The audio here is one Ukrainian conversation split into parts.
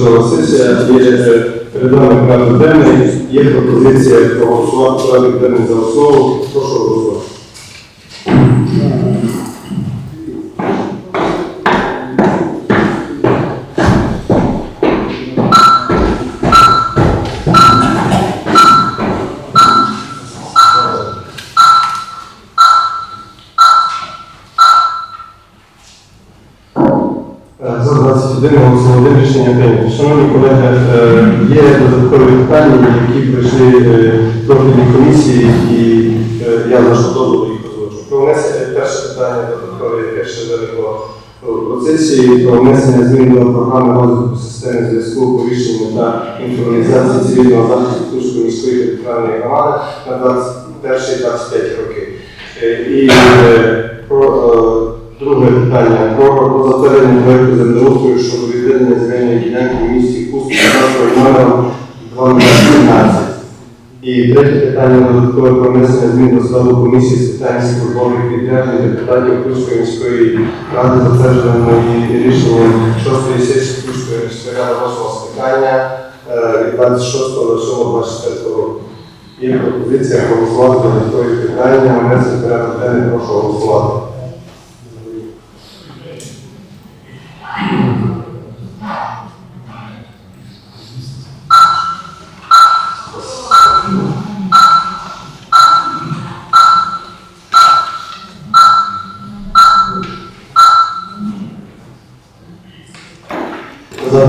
позачергова сесія, є перед нами порядок денний, є пропозиція проголосувати порядок денний за основу. Прошу 21 голосове рішення. Шановні колеги, е, є додаткові питання, які прийшли е, в комісії, і е, я наш дозволу їх озвучу. Про внесення перше питання додаткове, яке ще виникло процесі, про внесення змін до програми розвитку системи зв'язку, повіщення та інформатизації цивільного захисту Курської міської територіальної громади на 21-25 роки. І про Друге питання про, затвердження проєкту землеустрою щодо відведення земельної ділянки в місті Куст за номером 1217. І третє питання додаткове про внесення змін до складу комісії з питань службових відряджень депутатів Курської міської ради, затвердженої рішенням 6-ї сесії Курської міської ради 8 скликання е, від 26.07.24 року. Є пропозиція проголосувати додаткові питання, внесення порядок денний, прошу голосувати.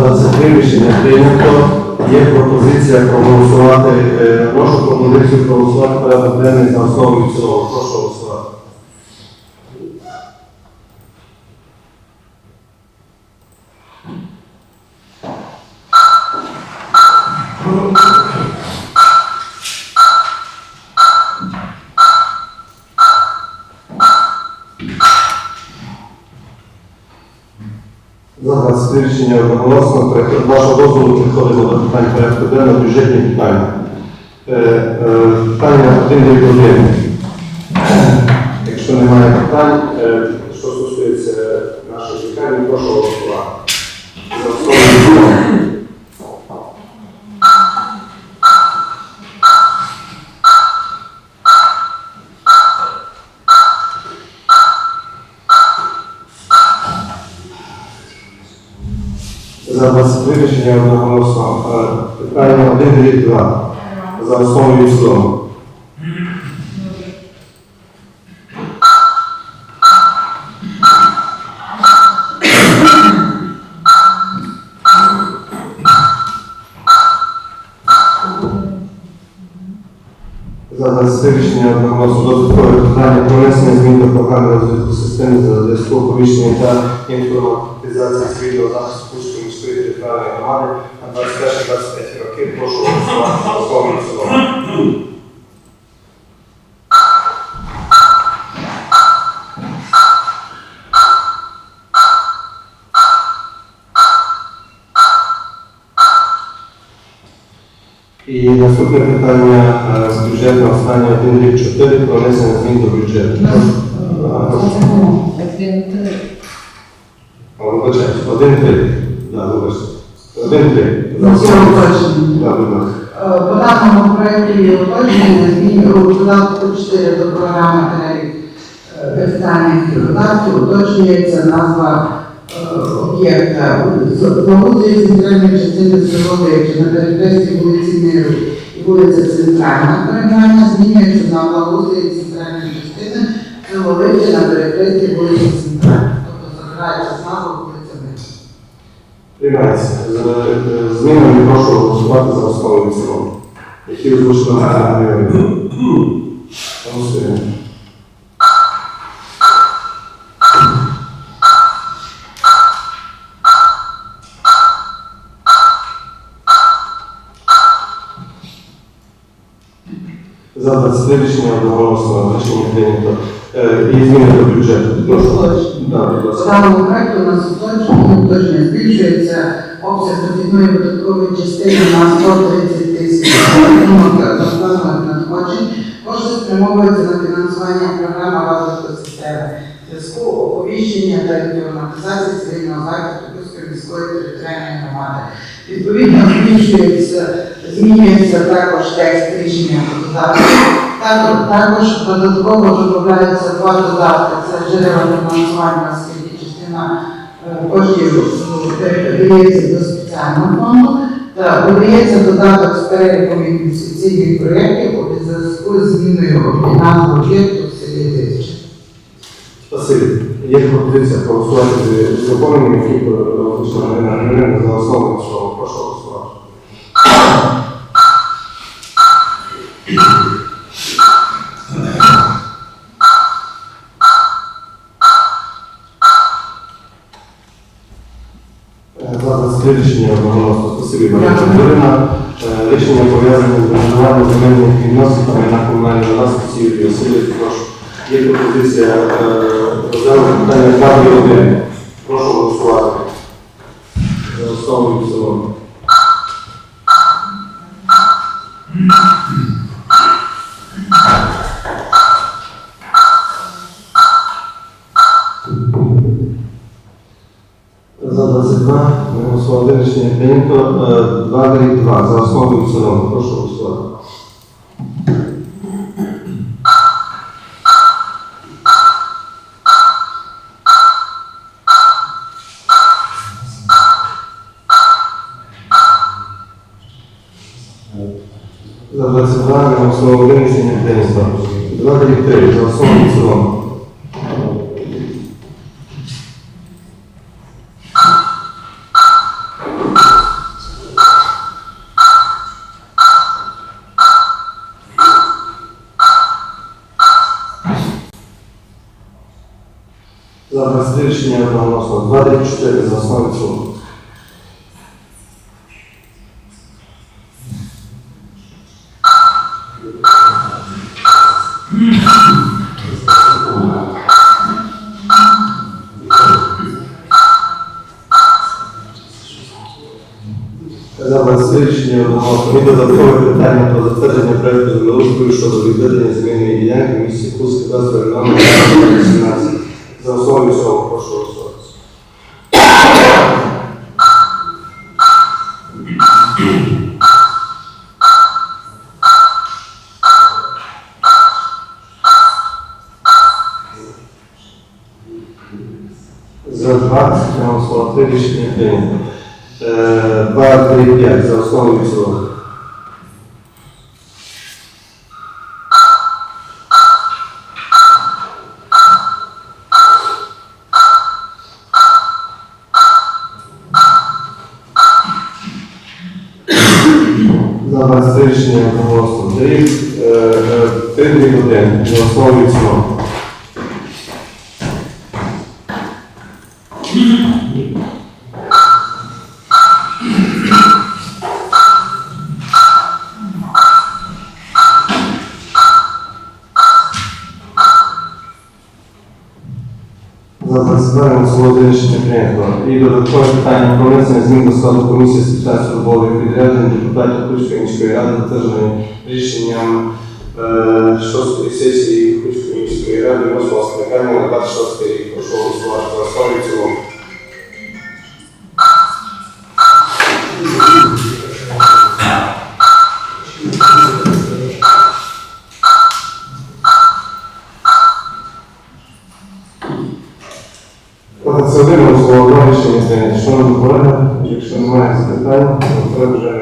За 23 рішення прийнято. Є пропозиція проголосувати. е, Прошу пропозицію проголосувати порядок денний за основу в. Прошу голосувати. вирішення рішення одноголосно. Вашого дозволу підходимо до питань порядку денного бюджетні питання. Питання е, Питання 1 Якщо немає питань, е, що стосується нашої лікарні, прошу голосувати. За основу і в цілому. За 23 рішення одноголосно. Е, Питання 1 рік 2. За основу і цілому. За 23 рішення одноголосно додаткове питання про внесення змін до програми системи за зв'язку оповіщення та інформатизації цивільного захисту територіальної громади на 21-25 роки. Прошу голосувати в цілому. І наступне питання з бюджетного останнє 1 рік 4 про внесення змін до бюджету. Один, три. А, Вибачайте, 1 3. Да, вибачте. 1 3. На цьому уточненні. Да, будь ласка. Е, По даному проєкті є уточнення змін у додатку 4 до програми перелік е, капітальних видатків уточнюється назва е, об'єкта благоустрій центральної частини Сирової на перехресті вулиці Миру і вулиця Центральна. Перейменування змінюється на благоустрій центральної частини Сирової на перехресті вулиці Центральна. Тобто забирається з 13. Змінами прошу голосувати за основу і цілому. Які озвучено на цьому Голосуємо. За 20 рішення одноголосно рішення. Е, І зміни до бюджету. Даному проекту у нас уточнення, уточнення збільшується обсяг дохідної видаткової частини на 130 тисяч надходжень. Кошти спрямовуються на фінансування програми розвитку системи зв'язку, оповіщення та інформатизації цивільного захисту Київської міської територіальної громади. Відповідно, змінюється також текст рішення додаток. Також, додатково додається два додатки. Це джерела фінансування, оскільки частина е, коштів передається до спеціального фонду та додається додаток з переліком інвестиційних проєктів у зв'язку з зміною назви об'єкту в селі Тисячі. Спасибі. Є пропозиція голосувати з законами, які озвучили за основу цілому. Прошу голосувати. Е, За 23 рішення одноголосно. Спасибі, Марина Е, Рішення пов'язане з врегулюванням земельних відносинами на комунальній власності Юрій Васильович. Прошу. Є пропозиція е, розглянути питання 2 і 1. Прошу голосувати. І в цілому. 22, imamo svoje odrešenje penjento, 292, e, za osnovu i celom, prošlo u stvari. Za 22, imamo svoje odrešenje penjento, 293, za osnovu i celom. Засвідчення одного комітету додаткове питання про затвердження проєкту землеустрою щодо відведення земельної ділянки в місті Курськ, кадастровий номер прийнято. Е, 2, 3, 5 за основу і цілому. За 23 рішення одноголосно. Дріб 3 дріб 1 за За процедурами свого рішення прийнято. І додаткове питання про внесення змін до складу комісії з питань службових відряджень депутатів Курської міської ради затвердженої рішенням е, шостої сесії Курської міської ради восьмого скликання на 26 рік. Прошу голосувати за основу цілому. Голосував рішення прийнято. Якщо немає запитань, то це вже.